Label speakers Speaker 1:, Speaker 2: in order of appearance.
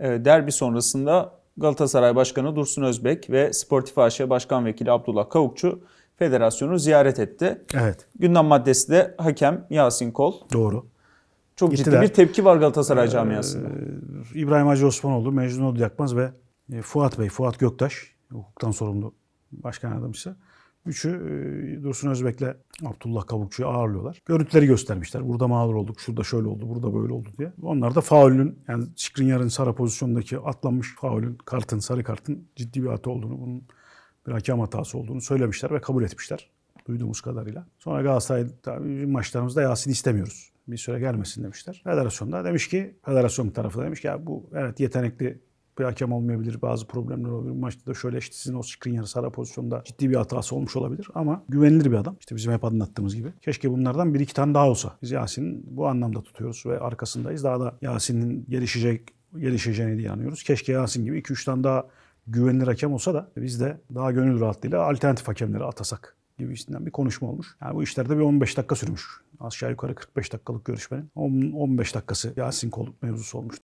Speaker 1: e, derbi sonrasında Galatasaray Başkanı Dursun Özbek ve Sportif AŞ Başkan Vekili Abdullah Kavukçu federasyonu ziyaret etti.
Speaker 2: Evet.
Speaker 1: Gündem maddesi de hakem Yasin Kol.
Speaker 2: Doğru.
Speaker 1: Çok
Speaker 2: Gittiler.
Speaker 1: ciddi bir tepki var Galatasaray camiasında.
Speaker 2: Ee, İbrahim Hacı Osmanoğlu, Mecnun Odu Yakmaz ve e, Fuat Bey, Fuat Göktaş, hukuktan sorumlu başkan yardımcısı. Üçü e, Dursun Özbek'le Abdullah Kavukçu'yu ağırlıyorlar. Görüntüleri göstermişler. Burada mağdur olduk, şurada şöyle oldu, burada böyle oldu diye. Onlar da faulün, yani Skriniar'ın Sara pozisyondaki atlanmış faulün, kartın, sarı kartın ciddi bir hata olduğunu, bunun bir hakem hatası olduğunu söylemişler ve kabul etmişler. Duyduğumuz kadarıyla. Sonra Galatasaray maçlarımızda Yasin istemiyoruz. Bir süre gelmesin demişler. Federasyon da demiş ki, federasyon tarafı demiş ki ya bu evet yetenekli bir hakem olmayabilir. Bazı problemler olabilir. Bu maçta da şöyle işte sizin o Skriniar Sara pozisyonda ciddi bir hatası olmuş olabilir. Ama güvenilir bir adam. İşte bizim hep anlattığımız gibi. Keşke bunlardan bir iki tane daha olsa. Biz Yasin'i bu anlamda tutuyoruz ve arkasındayız. Daha da Yasin'in gelişecek gelişeceğine de inanıyoruz. Keşke Yasin gibi 2-3 tane daha güvenilir hakem olsa da biz de daha gönül rahatlığıyla alternatif hakemleri atasak gibisinden bir konuşma olmuş. Yani bu işlerde bir 15 dakika sürmüş. Aşağı yukarı 45 dakikalık görüşmenin 10 15 dakikası Yasin Kol mevzusu olmuş.